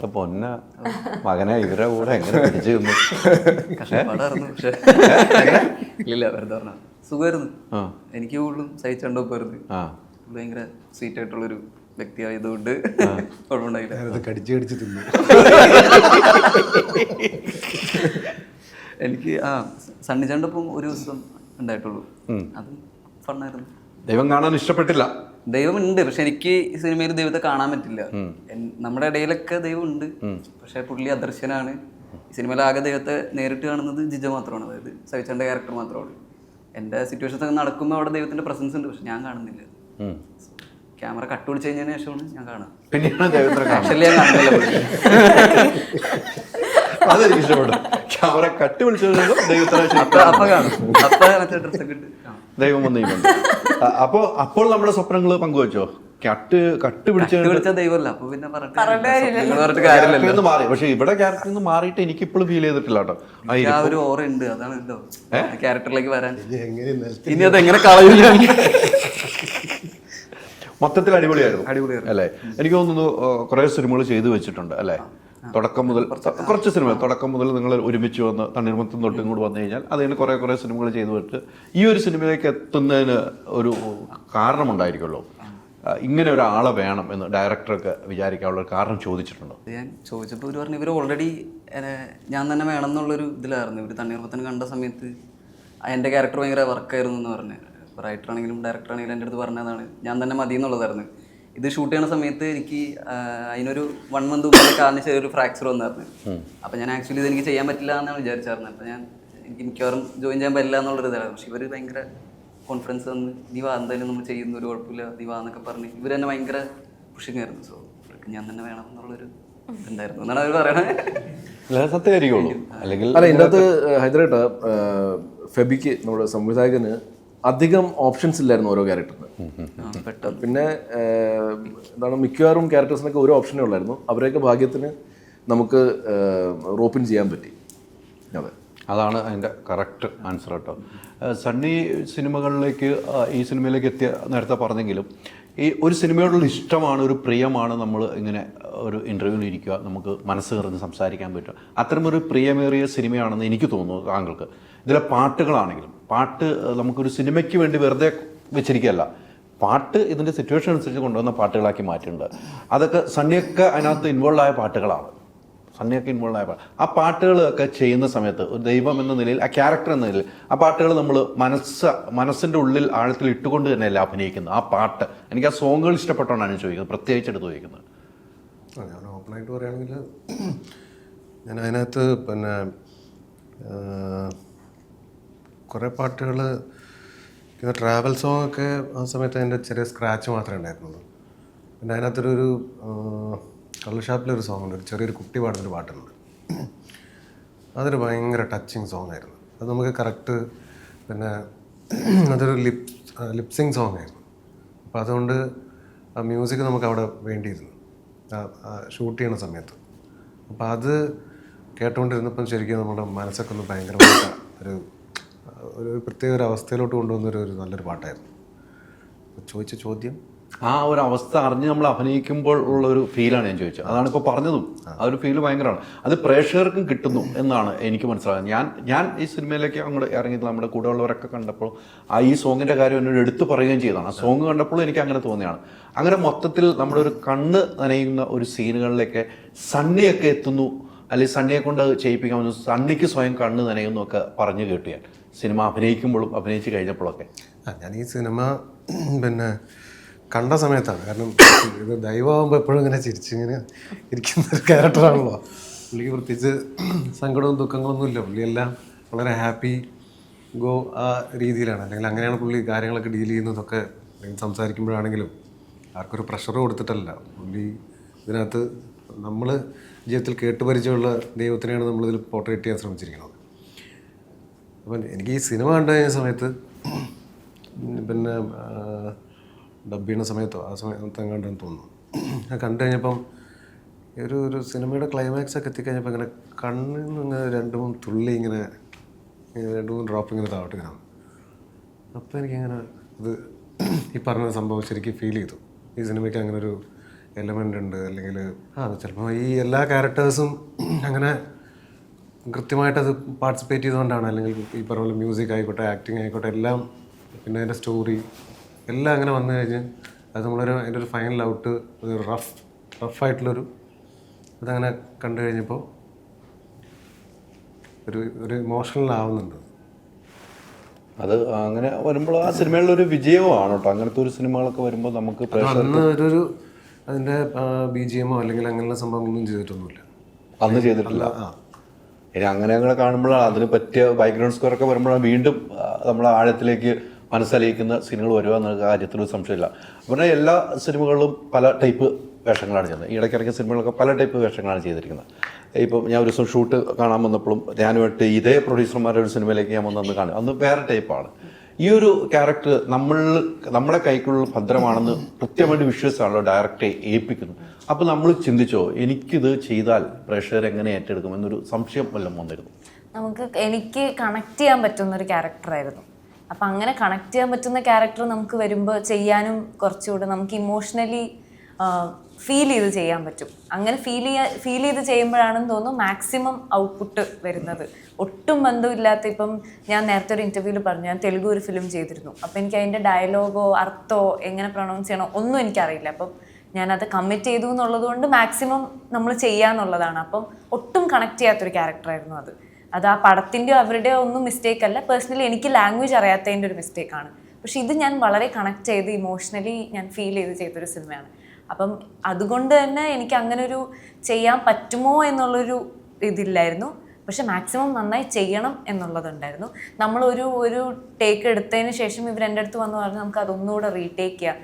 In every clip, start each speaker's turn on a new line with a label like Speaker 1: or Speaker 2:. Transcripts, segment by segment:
Speaker 1: പൊന്ന മകനെ ഇവരുടെ കൂടെ എങ്ങനെ പിടിച്ചു നിന്നു
Speaker 2: ഇല്ല വെറുതെ പറഞ്ഞ സുഖമായിരുന്നു എനിക്ക് കൂടുതലും സഹിച്ചുണ്ടോ പോയിരുന്നു.
Speaker 1: ആ.
Speaker 2: ഭയങ്കര സ്വീറ്റ് ആയിട്ടുള്ളൊരു വ്യക്തിയായതുകൊണ്ട് കുഴപ്പമുണ്ടായില്ല.
Speaker 3: കടിച്ച് കടിച്ച് തിന്നു.
Speaker 2: എനിക്ക് ആ സണ്ണിച്ചണ്ടപ്പം ഒരു ദിവസം ഉണ്ടായിട്ടുള്ളൂ. അത് ഫണ്ണായിരുന്നു
Speaker 1: ദൈവം കാണാൻ ഇഷ്ടപ്പെട്ടില്ല.
Speaker 2: ദൈവമുണ്ട്. പക്ഷെ എനിക്ക് ഈ സിനിമയിൽ ദൈവത്തെ കാണാൻ പറ്റില്ല. നമ്മുടെ ഇടയിലൊക്കെ ദൈവം ഉണ്ട് പക്ഷെ പുള്ളി അദർശനാണ് ഈ സിനിമയിൽ ആകെ ദൈവത്തെ നേരിട്ട് കാണുന്നത് ജിജ മാത്രമാണ്. അതായത് സവിച്ചന്റെ ക്യാരക്ടർ മാത്രമാണ് എന്റെ സിറ്റുവേഷൻസ് ഒക്കെ നടക്കുമ്പോൾ അവിടെ ദൈവത്തിന്റെ പ്രസൻസ് ഉണ്ട്. പക്ഷെ ഞാൻ കാണുന്നില്ല. ക്യാമറ കട്ട് പിടിച്ച് കഴിഞ്ഞതിന് ശേഷമാണ് ഞാൻ കാണാം.
Speaker 1: അതെനിക്ക് ക്യാമറ കട്ട് വിളിച്ചത് ദൈവത്തിനെ
Speaker 2: അപ്പൊ കാണും. അപ്പൊ ഡ്രസ്സൊക്കെ ഇട്ട്.
Speaker 1: ദൈവം വന്ന് നീങ്ങുന്നു അപ്പോ അപ്പോൾ നമ്മുടെ സ്വപ്നങ്ങൾ പങ്കുവച്ചോ? കട്ട് കട്ട് പിടിച്ച
Speaker 2: ദൈവമല്ല. അപ്പൊ പിന്നെ പറഞ്ഞിട്ട്
Speaker 1: മാറി. പക്ഷെ ഇവിടെ ക്യാരക്ടറിൽ നിന്ന് മാറിയിട്ട് എനിക്ക് ഇപ്പോഴും ഫീൽ ചെയ്തിട്ടില്ല കേട്ടോ. ആ,
Speaker 2: ഒരു ഓറ ഉണ്ട്. അതാണ് എന്തോ ക്യാരക്ടറിലേക്ക് വരാൻ.
Speaker 3: ഇനി എങ്ങനെ നിലത്ത്
Speaker 2: ഇനി അത് എങ്ങനെ കളയില്ല
Speaker 1: മൊത്തത്തിൽ അടിപൊളിയായിരുന്നു.
Speaker 2: അടിപൊളിയായിരുന്നു.
Speaker 1: അല്ലേ? എനിക്ക് തോന്നുന്നു കുറെ സിനിമകൾ ചെയ്തു വെച്ചിട്ടുണ്ട് അല്ലേ? തുടക്കം മുതൽ കുറച്ച് സിനിമ. തുടക്കം മുതൽ നിങ്ങൾ ഒരുമിച്ച് വന്ന് തണ്ണീർമത്തം തൊട്ട് ഇങ്ങോട്ട് വന്നു കഴിഞ്ഞാൽ അതിന് കുറേ കുറേ സിനിമകൾ ചെയ്തു വിട്ട് ഈ ഒരു സിനിമയിലേക്ക് എത്തുന്നതിന് ഒരു കാരണമുണ്ടായിരിക്കുമല്ലോ. ഇങ്ങനെ ഒരാളെ വേണം എന്ന് ഡയറക്ടറൊക്കെ വിചാരിക്കാനുള്ള ഒരു കാരണം ചോദിച്ചിട്ടുണ്ടോ?
Speaker 2: ഞാൻ ചോദിച്ചപ്പോൾ ഇവർ പറഞ്ഞു ഇവർ ഓൾറെഡി ഞാൻ തന്നെ വേണം എന്നുള്ളൊരു ഇതിലായിരുന്നു. ഇവർ തണ്ണീർമത്തൻ കണ്ട സമയത്ത് എന്റെ ക്യാരക്ടർ ഭയങ്കര വർക്കായിരുന്നു എന്ന് പറഞ്ഞു. റൈറ്റർ ആണെങ്കിലും ഡയറക്ടർ ആണെങ്കിലും എന്റെ അടുത്ത് പറഞ്ഞതാണ് ഞാൻ തന്നെ മതി എന്നുള്ളതായിരുന്നു ഇത് ഷൂട്ട് ചെയ്യുന്ന സമയത്ത് എനിക്ക് അതിനൊരു വൺ മന്ത് മുമ്പ് കാലിന് ചെറിയൊരു ഫ്രാക്ചർ വന്നായിരുന്നു. അപ്പം ഞാൻ ആക്ച്വലി ഇത് എനിക്ക് ചെയ്യാൻ പറ്റില്ല എന്നാണ് വിചാരിച്ചായിരുന്നു അപ്പം ഞാൻ എനിക്ക് മിക്കവാറും ജോയിൻ ചെയ്യാൻ പറ്റില്ല എന്നുള്ളൊരു ഇതായിരുന്നു. പക്ഷെ ഇവർ ഭയങ്കര കോൺഫിഡൻസ് തന്ന് നീ വാ എന്തായാലും നമ്മൾ ചെയ്യുന്ന ഒരു കുഴപ്പമില്ല നീ വാ എന്നൊക്കെ പറഞ്ഞ് ഇവർ തന്നെ ഭയങ്കര പുഷിങ് ആയിരുന്നു. സോ ഇവർക്ക് ഞാൻ തന്നെ വേണം എന്നുള്ളൊരു ഇതുണ്ടായിരുന്നു എന്നാണ് അവർ പറയണത്.
Speaker 1: സത്യമായിരിക്കും സത്യമായിരിക്കുള്ളൂ. അല്ലെങ്കിൽ
Speaker 4: അല്ല ഇതിനകത്ത് അകത്ത് ഫെബിക്ക് നമ്മുടെ സംവിധായകന് അധികം ഓപ്ഷൻസ് ഇല്ലായിരുന്നു ഓരോ ക്യാരക്ടറിന് പിന്നെ എന്താണ് മിക്കവാറും ക്യാരക്ടേഴ്സിനൊക്കെ ഒരു ഓപ്ഷനേ ഉള്ളായിരുന്നു. അവരെയൊക്കെ ഭാഗ്യത്തിന് നമുക്ക് റോപ്പിൻ ചെയ്യാൻ പറ്റി. അതെ.
Speaker 1: അതാണ് അതിന്റെ കറക്റ്റ് ആൻസർ കേട്ടോ. സണ്ണി സിനിമകളിലേക്ക് ഈ സിനിമയിലേക്ക് എത്തിയ നേരത്തെ പറഞ്ഞെങ്കിലും ഈ ഒരു സിനിമയോടുള്ള ഇഷ്ടമാണ് ഒരു പ്രിയമാണ് നമ്മൾ ഇങ്ങനെ ഒരു ഇന്റർവ്യൂവിൽ ഇരിക്കുക നമുക്ക് മനസ്സ് കയറുന്ന സംസാരിക്കാൻ പറ്റുക. അത്തരമൊരു പ്രിയമേറിയ സിനിമയാണെന്ന് എനിക്ക് തോന്നുന്നു താങ്കൾക്ക്. ഇതിലെ പാട്ടുകളാണെങ്കിലും പാട്ട് നമുക്കൊരു സിനിമയ്ക്ക് വേണ്ടി വെറുതെ വെച്ചിരിക്കുകയല്ല. പാട്ട് ഇതിന്റെ സിറ്റുവേഷൻ അനുസരിച്ച് കൊണ്ടുവന്ന പാട്ടുകളാക്കി മാറ്റിയിട്ടുണ്ട് അതൊക്കെ സണ്ണിയൊക്കെ അതിനകത്ത് ഇൻവോൾവ് ആയ പാട്ടുകളാണ്. സണ്ണിയൊക്കെ ഇൻവോൾവ് ആയ ആ പാട്ടുകളൊക്കെ ചെയ്യുന്ന സമയത്ത് ഒരു ദൈവം എന്ന നിലയിൽ ആ ക്യാരക്ടർ എന്ന നിലയിൽ ആ പാട്ടുകൾ നമ്മൾ മനസ്സ് മനസ്സിന്റെ ഉള്ളിൽ ആഴത്തിൽ ഇട്ടുകൊണ്ട് തന്നെയല്ല അഭിനയിക്കുന്നത്. ആ പാട്ട്. എനിക്ക് ആ സോങ്ങുകൾ ഇഷ്ടപ്പെട്ടോണ്ടാണ് ചോദിക്കുന്നത്. പ്രത്യേകിച്ച് എടുത്ത് ചോദിക്കുന്നത്.
Speaker 3: ഞാൻ ഓപ്പണായിട്ട് പറയുകയാണെങ്കിൽ ഞാൻ അതിനകത്ത് പിന്നെ കുറേ പാട്ടുകൾ ട്രാവൽ സോങ് ഒക്കെ ആ സമയത്ത് അതിന്റെ ചെറിയ സ്ക്രാച്ച് മാത്രമേ ഉണ്ടായിരുന്നുള്ളൂ. പിന്നെ അതിനകത്തൊരു ഒരു കള്ളുഷാപ്പിലൊരു സോങ് ഉണ്ട്. ഒരു ചെറിയൊരു കുട്ടി പാടുന്നൊരു പാട്ടുണ്ട്. അതൊരു ഭയങ്കര ടച്ചിങ് സോങ് ആയിരുന്നു. അത് നമുക്ക് കറക്റ്റ് പിന്നെ അതൊരു ലിപ് ലിപ്സിങ് സോങ് ആയിരുന്നു. അപ്പോൾ അതുകൊണ്ട് ആ മ്യൂസിക് നമുക്ക് അവിടെ വേണ്ടിയിരുന്നു. ഷൂട്ട് ചെയ്യണ സമയത്ത്. അപ്പോൾ അത് കേട്ടുകൊണ്ടിരുന്നപ്പം ശരിക്കും നമ്മുടെ മനസ്സൊക്കെ ഒന്ന് ഭയങ്കരമായിട്ട് ഒരു ഒരു പ്രത്യേക ഒരു അവസ്ഥയിലോട്ട് കൊണ്ടുവന്നൊരു ഒരു നല്ലൊരു പാട്ടായിരുന്നു. ചോദിച്ച ചോദ്യം?
Speaker 1: ആ ഒരു അവസ്ഥ അറിഞ്ഞ് നമ്മൾ അഭിനയിക്കുമ്പോൾ ഉള്ള ഒരു ഫീലാണ് ഞാൻ ചോദിച്ചത്. അതാണ് ഇപ്പോൾ പറഞ്ഞതും. ആ. ഒരു ഫീൽ ഭയങ്കരമാണ്. അത് പ്രേക്ഷകർക്കും കിട്ടുന്നു എന്നാണ് എനിക്ക് മനസ്സിലാകുന്നത്. ഞാൻ ഞാൻ ഈ സിനിമയിലേക്ക് അങ്ങോട്ട് ഇറങ്ങി നമ്മുടെ കൂടെ ഉള്ളവരൊക്കെ കണ്ടപ്പോൾ ആ ഈ സോങ്ങിന്റെ കാര്യം എന്നോട് എടുത്തു പറയുകയും ചെയ്തതാണ്. ആ സോങ് കണ്ടപ്പോൾ എനിക്ക് അങ്ങനെ തോന്നിയാണ്. അങ്ങനെ മൊത്തത്തിൽ നമ്മുടെ ഒരു കണ്ണ് നനയുന്ന ഒരു സീനുകളിലേക്ക് സണ്ണിയൊക്കെ എത്തുന്നു. അല്ലെങ്കിൽ സണ്ണിയെ കൊണ്ട് അത് ചെയ്യിപ്പിക്കാമെന്ന് സണ്ണിക്ക് സ്വയം കണ്ണ് നനയുന്നു ഒക്കെ പറഞ്ഞു കേട്ടു ഞാൻ. സിനിമ അഭിനയിക്കുമ്പോഴും അഭിനയിച്ച് കഴിഞ്ഞപ്പോഴൊക്കെ.
Speaker 3: ഞാൻ ഈ സിനിമ പിന്നെ കണ്ട സമയത്താണ്. കാരണം ഇത് ദൈവമാകുമ്പോൾ എപ്പോഴും ഇങ്ങനെ ചിരിച്ചിങ്ങനെ ഇരിക്കുന്ന ഒരു ക്യാരക്ടറാണല്ലോ പുള്ളിക്ക് പ്രത്യേകിച്ച് സങ്കടവും ദുഃഖങ്ങളൊന്നും ഇല്ല. പുള്ളിയെല്ലാം വളരെ ഹാപ്പി ഗോ ആ രീതിയിലാണ്. അല്ലെങ്കിൽ അങ്ങനെയാണ് പുള്ളി കാര്യങ്ങളൊക്കെ ഡീൽ ചെയ്യുന്നതൊക്കെ അല്ലെങ്കിൽ സംസാരിക്കുമ്പോഴാണെങ്കിലും ആർക്കൊരു പ്രഷർ കൊടുത്തിട്ടല്ല. പുള്ളി ഇതിനകത്ത് നമ്മൾ ജീവിതത്തിൽ കേട്ടുപരിചയമുള്ള ദൈവത്തിനെയാണ് നമ്മളിതിൽ പോർട്രേറ്റ് ചെയ്യാൻ ശ്രമിച്ചിരിക്കുന്നത്. അപ്പം എനിക്ക് ഈ സിനിമ കണ്ടു കഴിഞ്ഞ സമയത്ത് പിന്നെ ഡബ് ചെയ്യുന്ന സമയത്തോ ആ സമയത്ത് എങ്ങാണ്ടാണ് തോന്നുന്നു ഞാൻ കണ്ടു കഴിഞ്ഞപ്പം ഒരു ഒരു സിനിമയുടെ ക്ലൈമാക്സ് ഒക്കെ എത്തിക്കഴിഞ്ഞപ്പോൾ ഇങ്ങനെ കണ്ണിൽ നിന്ന് ഇങ്ങനെ രണ്ട് മൂന്ന് തുള്ളി ഇങ്ങനെ രണ്ട് മൂന്ന് ഡ്രോപ്പ് ഇങ്ങനെ താവട്ട് ഇങ്ങനെ. അപ്പോൾ എനിക്കിങ്ങനെ ഇത് ഈ പറഞ്ഞ സംഭവം ശരിക്കും ഫീൽ ചെയ്തു ഈ സിനിമയ്ക്ക് അങ്ങനെ ഒരു എലമെന്റ് ഉണ്ട് അല്ലെങ്കിൽ ആ ചിലപ്പോൾ ഈ എല്ലാ ക്യാരക്ടേഴ്സും അങ്ങനെ കൃത്യമായിട്ട് അത് പാർട്ടിസിപ്പേറ്റ് ചെയ്തുകൊണ്ടാണ് അല്ലെങ്കിൽ ഈ പറഞ്ഞ പോലെ മ്യൂസിക് ആയിക്കോട്ടെ ആക്ടിങ് ആയിക്കോട്ടെ എല്ലാം പിന്നെ അതിന്റെ സ്റ്റോറി എല്ലാം അങ്ങനെ വന്നു കഴിഞ്ഞ് അത് നമ്മളൊരു അതിന്റെ ഒരു ഫൈനൽ ഔട്ട് ഒരു റഫ് റഫായിട്ടുള്ളൊരു അതങ്ങനെ കണ്ടു കഴിഞ്ഞപ്പോൾ ഒരു ഒരു ഇമോഷണൽ ആവുന്നുണ്ട്
Speaker 1: അത്. അങ്ങനെ വരുമ്പോൾ ആ സിനിമകളിൽ ഒരു വിജയവുമാണ് കേട്ടോ. അങ്ങനത്തെ ഒരു സിനിമകളൊക്കെ വരുമ്പോൾ നമുക്ക്
Speaker 3: അന്ന് ഒരു അതിന്റെ ബി ജി എമ്മോ അല്ലെങ്കിൽ അങ്ങനെയുള്ള സംഭവങ്ങളൊന്നും ചെയ്തിട്ടൊന്നുമില്ല.
Speaker 1: അന്ന് ചെയ്തിട്ടില്ല.
Speaker 3: ആ.
Speaker 1: ഇനി അങ്ങനെ അങ്ങനെ കാണുമ്പോഴാണ് അതിന് പറ്റിയ ബാക്ക്ഗ്രൗണ്ട് സ്കോർ ഒക്കെ വരുമ്പോഴാണ് വീണ്ടും നമ്മൾ ആഴത്തിലേക്ക് മനസ്സലിയിക്കുന്ന സിനിമകൾ വരുക എന്ന കാര്യത്തിൽ സംശയമില്ല. പറഞ്ഞാൽ എല്ലാ സിനിമകളിലും പല ടൈപ്പ് വേഷങ്ങളാണ് ചെയ്യുന്നത്. ഈ ഇടയ്ക്കിടയ്ക്ക് സിനിമകളൊക്കെ പല ടൈപ്പ് വേഷങ്ങളാണ് ചെയ്തിരിക്കുന്നത്. ഇപ്പം ഞാൻ ഒരു ദിവസം ഷൂട്ട് കാണാൻ വന്നപ്പോഴും ഞാനുമായിട്ട് ഇതേ പ്രൊഡ്യൂസർമാരുടെ ഒരു സിനിമയിലേക്ക് ഞാൻ വന്നു കാണും. അന്ന് വേറെ ടൈപ്പാണ്. ഈ ഒരു ക്യാരക്ടർ നമ്മൾ നമ്മുടെ കൈക്കുള്ള ഭദ്രമാണെന്ന് കൃത്യമായിട്ട് വിശ്വസിച്ചാണല്ലോ ഡയറക്റ്റ് ഏൽപ്പിക്കുന്നത്. അപ്പോൾ നമ്മൾ ചിന്തിച്ചോ എനിക്കിത് ചെയ്താൽ പ്രേക്ഷകർ എങ്ങനെ ഏറ്റെടുക്കും എന്നൊരു സംശയം വല്ലതും വന്നിരുന്നു.
Speaker 5: നമുക്ക് എനിക്ക് കണക്ട് ചെയ്യാൻ പറ്റുന്ന ഒരു ക്യാരക്ടറായിരുന്നു അപ്പം അങ്ങനെ കണക്ട് ചെയ്യാൻ പറ്റുന്ന ക്യാരക്ടർ നമുക്ക് വരുമ്പോൾ ചെയ്യാനും കുറച്ചുകൂടെ നമുക്ക് ഇമോഷണലി ഫീൽ ചെയ്ത് ചെയ്യാൻ പറ്റും. അങ്ങനെ ഫീൽ ചെയ്യാൻ ഫീൽ ചെയ്ത് ചെയ്യുമ്പോഴാണെന്ന് തോന്നുന്നു മാക്സിമം ഔട്ട്പുട്ട് വരുന്നത്. ഒട്ടും ബന്ധമില്ലാത്ത ഇപ്പം ഞാൻ നേരത്തെ ഒരു ഇന്റർവ്യൂവിൽ പറഞ്ഞു ഞാൻ തെലുഗു ഒരു ഫിലിം ചെയ്തിരുന്നു. അപ്പം എനിക്ക് അതിന്റെ ഡയലോഗോ അർത്ഥമോ എങ്ങനെ പ്രൊണൗൺസ് ചെയ്യണോ ഒന്നും എനിക്കറിയില്ല. അപ്പം ഞാനത് കമ്മിറ്റ് ചെയ്തു എന്നുള്ളത് കൊണ്ട് മാക്സിമം നമ്മൾ ചെയ്യാന്നുള്ളതാണ്. അപ്പം ഒട്ടും കണക്ട് ചെയ്യാത്തൊരു ക്യാരക്ടറായിരുന്നു അത്. അത് ആ പടത്തിന്റെയോ അവരുടെയോ ഒന്നും മിസ്റ്റേക്ക് അല്ല. പേഴ്സണലി എനിക്ക് ലാംഗ്വേജ് അറിയാത്തതിന്റെ ഒരു മിസ്റ്റേക്കാണ് പക്ഷെ ഇത് ഞാൻ വളരെ കണക്ട് ചെയ്ത് ഇമോഷണലി ഞാൻ ഫീൽ ചെയ്ത് ചെയ്തൊരു സിനിമയാണ് അപ്പം അതുകൊണ്ട് തന്നെ എനിക്ക് അങ്ങനെ ഒരു ചെയ്യാൻ പറ്റുമോ എന്നുള്ളൊരു ഇതില്ലായിരുന്നു. പക്ഷെ മാക്സിമം നന്നായി ചെയ്യണം എന്നുള്ളതുണ്ടായിരുന്നു. നമ്മളൊരു ഒരു ടേക്ക് എടുത്തതിന് ശേഷം ഇവർ എന്റെ അടുത്ത് വന്ന് പറഞ്ഞ് നമുക്ക് അതൊന്നുകൂടെ റീടേക്ക് ചെയ്യാം.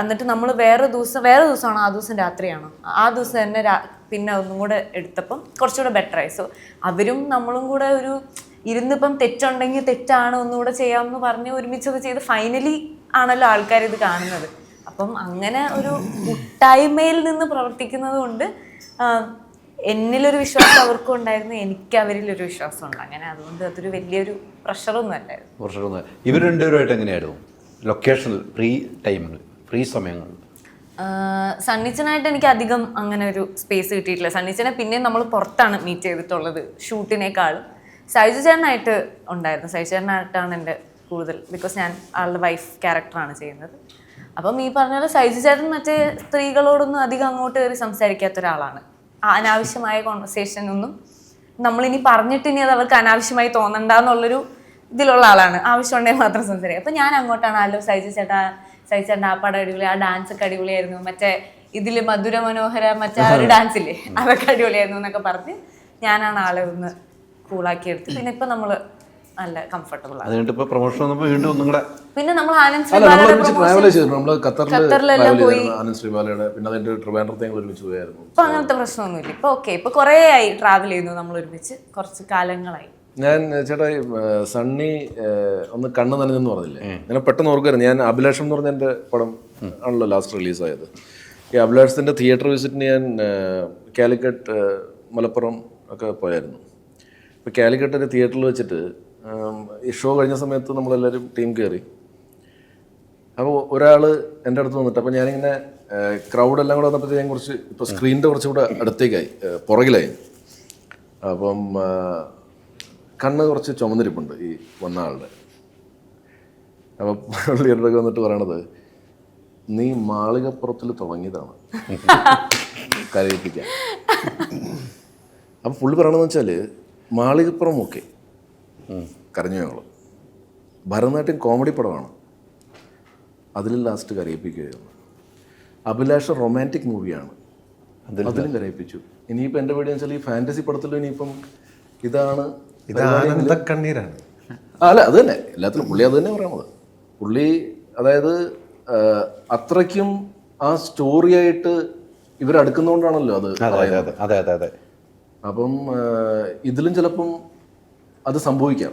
Speaker 5: എന്നിട്ട് നമ്മൾ വേറെ ദിവസം വേറെ ദിവസമാണോ ആ ദിവസം രാത്രിയാണോ? ആ ദിവസം തന്നെ പിന്നെ ഒന്നും കൂടെ എടുത്തപ്പം കുറച്ചുകൂടെ ബെറ്ററായി സോ അവരും നമ്മളും കൂടെ ഒരു ഇരുന്നിപ്പം തെറ്റുണ്ടെങ്കിൽ തെറ്റാണ് ഒന്നുകൂടെ ചെയ്യാമെന്ന് പറഞ്ഞ് ഒരുമിച്ചത് ചെയ്ത് ഫൈനലി ആണല്ലോ ആൾക്കാർ ഇത് കാണുന്നത്. അപ്പം അങ്ങനെ ഒരു കൂട്ടായ്മയിൽ നിന്ന് പ്രവർത്തിക്കുന്നത് കൊണ്ട് എന്നിലൊരു വിശ്വാസം അവർക്കും ഉണ്ടായിരുന്നു എനിക്ക് അവരിലൊരു വിശ്വാസം ഉണ്ട്. അങ്ങനെ അതുകൊണ്ട് അതൊരു വലിയൊരു പ്രഷറൊന്നും അല്ലായിരുന്നു.
Speaker 1: ഇവർ രണ്ടുപേരുമായിട്ട് എങ്ങനെയായിരുന്നു? ലൊക്കേഷനിൽ ഫ്രീ ടൈമിൽ ഫ്രീ സമയങ്ങളിൽ
Speaker 5: സണ്ണിച്ചനായിട്ട് എനിക്ക് അധികം അങ്ങനെ ഒരു സ്പേസ് കിട്ടിയിട്ടില്ല. സണ്ണിച്ചനെ പിന്നെ നമ്മൾ പുറത്താണ് മീറ്റ് ചെയ്തിട്ടുള്ളത് ഷൂട്ടിനേക്കാളും. സൈജു ചേട്ടനായിട്ട് ഉണ്ടായിരുന്നു. സൈജു ചേട്ടനായിട്ടാണ് എന്റെ കൂടുതൽ ബിക്കോസ് ഞാൻ ആളുടെ വൈഫ് ക്യാരക്ടറാണ് ചെയ്യുന്നത്. അപ്പം ഈ പറഞ്ഞ പോലെ സൈജു ചേട്ടൻ മറ്റേ സ്ത്രീകളോടൊന്നും അധികം അങ്ങോട്ട് കയറി സംസാരിക്കാത്ത ഒരാളാണ്. അനാവശ്യമായ കോൺവെർസേഷൻ ഒന്നും നമ്മളിനി പറഞ്ഞിട്ട് ഇനി അത് അവർക്ക് അനാവശ്യമായി തോന്നണ്ടെന്നുള്ളൊരു ഇതിലുള്ള ആളാണ്. ആവശ്യമുണ്ടെങ്കിൽ മാത്രം സംസാരിക്കുക അപ്പം ഞാൻ അങ്ങോട്ടാണ് ആലോ സൈജു ചേട്ടാ സൈജു ചേട്ടാ ആ പടം അടിപൊളി ആ ഡാൻസ് ഒക്കെ അടിപൊളിയായിരുന്നു. മറ്റേ ഇതിൽ മധുര മനോഹര മറ്റേ ആ ഒരു ഡാൻസ് ഇല്ലേ അതൊക്കെ അടിപൊളിയായിരുന്നു എന്നൊക്കെ പറഞ്ഞ് ഞാനാണ് ആളെ ഒന്ന് കൂളാക്കി എടുത്ത്. പിന്നെ ഇപ്പൊ നമ്മൾ നല്ല കംഫർട്ടബിൾ ആണ്.
Speaker 1: പ്രൊമോഷൻ വന്നപ്പോൾ വീണ്ടും ഒന്നും കൂടെ
Speaker 5: പിന്നെ നമ്മൾ ആനന്ദ് ശ്രീബാലയുടെ ഖത്തറിലെല്ലാം പോയി.
Speaker 4: ചെയ്തിരുന്നു ആനന്ദ് ശ്രീബാലയുടെ. പിന്നെ അതിന്റെ ട്രിവാൻഡ്രത്തെ ഞങ്ങൾ ഒരുമിച്ച് പോയായിരുന്നു.
Speaker 5: ഇപ്പൊ അങ്ങനത്തെ പ്രശ്നമൊന്നുമില്ല. ഇപ്പൊ ഓക്കെ ഇപ്പൊ കുറേ ആയി ട്രാവൽ ചെയ്യുന്നു നമ്മൾ ഒരുമിച്ച്. കുറച്ച് കാലങ്ങളായി.
Speaker 4: ഞാൻ ചേട്ടാ സണ്ണി ഒന്ന് കണ്ണ് നനഞ്ഞെന്ന് പറഞ്ഞില്ലേ? ഞാൻ പെട്ടെന്ന് ഓർക്കുമായിരുന്നു ഞാൻ അഭിലാഷം എന്ന് പറഞ്ഞ എന്റെ പടം ആണല്ലോ ലാസ്റ്റ് റിലീസായത്. ഈ അഭിലാഷത്തിന്റെ തിയേറ്റർ വിസിറ്റിന് ഞാൻ കാലിക്കറ്റ് മലപ്പുറം ഒക്കെ പോയായിരുന്നു. ഇപ്പോൾ കാലിക്കട്ടിന്റെ തിയേറ്ററിൽ വെച്ചിട്ട് ഈ ഷോ കഴിഞ്ഞ സമയത്ത് നമ്മളെല്ലാവരും ടീം കയറി. അപ്പോൾ ഒരാൾ എന്റെ അടുത്ത് വന്നിട്ട് അപ്പോൾ ഞാനിങ്ങനെ ക്രൗഡ് എല്ലാം കൂടെ വന്നപ്പോൾ ഞാൻ കുറച്ച് ഇപ്പോൾ സ്ക്രീനിന്റെ കുറച്ചുകൂടെ അടുത്തേക്കായി പുറകിലായി. അപ്പം കണ്ണ് കുറച്ച് ചുമന്നിരിപ്പുണ്ട് ഈ വന്ന ആളുടെ. അപ്പം പുള്ളിയുടെ അടുത്ത് വന്നിട്ട് പറയണത് നീ മാളികപ്പുറത്തിൽ തുടങ്ങിയതാണ് കരയിപ്പിക്കാൻ. അപ്പം പുള്ളി പറയണതെന്ന് വെച്ചാൽ മാളികപ്പുറം ഓക്കെ. കരഞ്ഞു ഞങ്ങൾ ഭരതനാട്യം കോമഡി പടമാണ്. അതിൽ ലാസ്റ്റ് കരയിപ്പിക്കുകയാണ് അഭിലാഷ റൊമാന്റിക് മൂവിയാണ് അതിലും കരയിപ്പിച്ചു. ഇനിയിപ്പോൾ എന്റെ പേടി വെച്ചാൽ ഈ ഫാന്റസി പടത്തിലും ഇനിയിപ്പം ഇതാണ്
Speaker 3: ഇത്
Speaker 4: കണ്ണീരാണ് അല്ല അത് തന്നെ. എല്ലാത്തിലും പുള്ളി അത് തന്നെ പറയുന്നത് പുള്ളി അതായത് അത്രയ്ക്കും ആ സ്റ്റോറിയായിട്ട് ഇവരടുക്കുന്നതുകൊണ്ടാണല്ലോ അതെ
Speaker 1: അതെ അതെ അതെ അതെ
Speaker 4: അപ്പം ഇതിലും ചിലപ്പം അത് സംഭവിക്കാം.